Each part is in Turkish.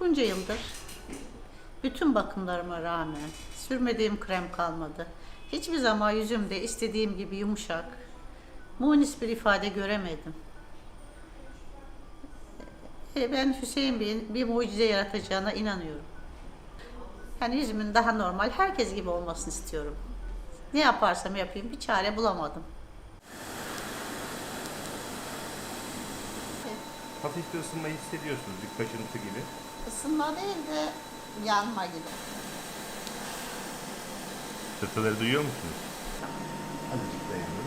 Bunca yıldır bütün bakımlarıma rağmen sürmediğim krem kalmadı. Hiçbir zaman yüzümde istediğim gibi yumuşak, munis bir ifade göremedim. E, Ben Hüseyin Bey'in bir mucize yaratacağına inanıyorum. Yani yüzümün daha normal, herkes gibi olmasını istiyorum. Ne yaparsam yapayım bir çare bulamadım. Hafif bir ısınmayı hissediyorsunuz, bir kaşıntı gibi. Isınma değil de yanma gibi. Tırtıları duyuyor musunuz? Azıcık dayanın.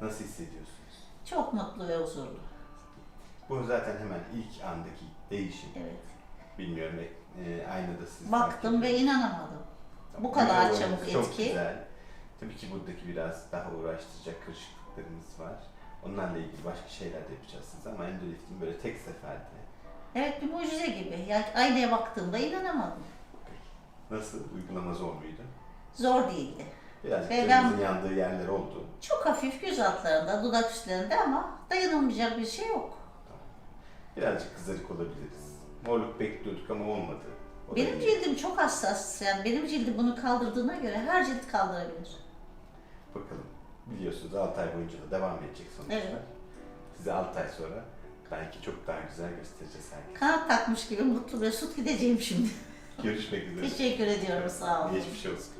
Nasıl hissediyorsunuz? Çok mutlu ve huzurlu. Bu zaten hemen ilk andaki değişim. Evet. Bilmiyorum e, aynada siz Baktım ve inanamadım. Bu kadar güzel çabuk Çok etki. güzel. Tabii ki buradaki biraz daha uğraştıracak kırışıklıklarımız var. Onlarla ilgili başka şeyler de yapacağız size ama endoliftin böyle tek seferde Evet bir mucize gibi. Yani aynaya baktığımda inanamadım. nasıl uygulama zor muydu? Zor değildi. Birazcık Ve canınızın ben- yandığı yerler oldu. Çok hafif göz altlarında, dudak üstlerinde ama dayanılmayacak bir şey yok. Birazcık kızarık olabiliriz. Morluk bekliyorduk ama olmadı. O Benim iyi. cildim çok hassas. Yani benim cildim bunu kaldırdığına göre her cilt kaldırabilir. Bakalım. Biliyorsunuz 6 ay boyunca da devam edecek sonuçlar. Evet. Size 6 ay sonra belki çok daha güzel göstereceğiz herkese. Kanat takmış gibi mutlu ve sut gideceğim şimdi. Görüşmek üzere. Teşekkür ediyorum sağ olun. Geçmiş olsun.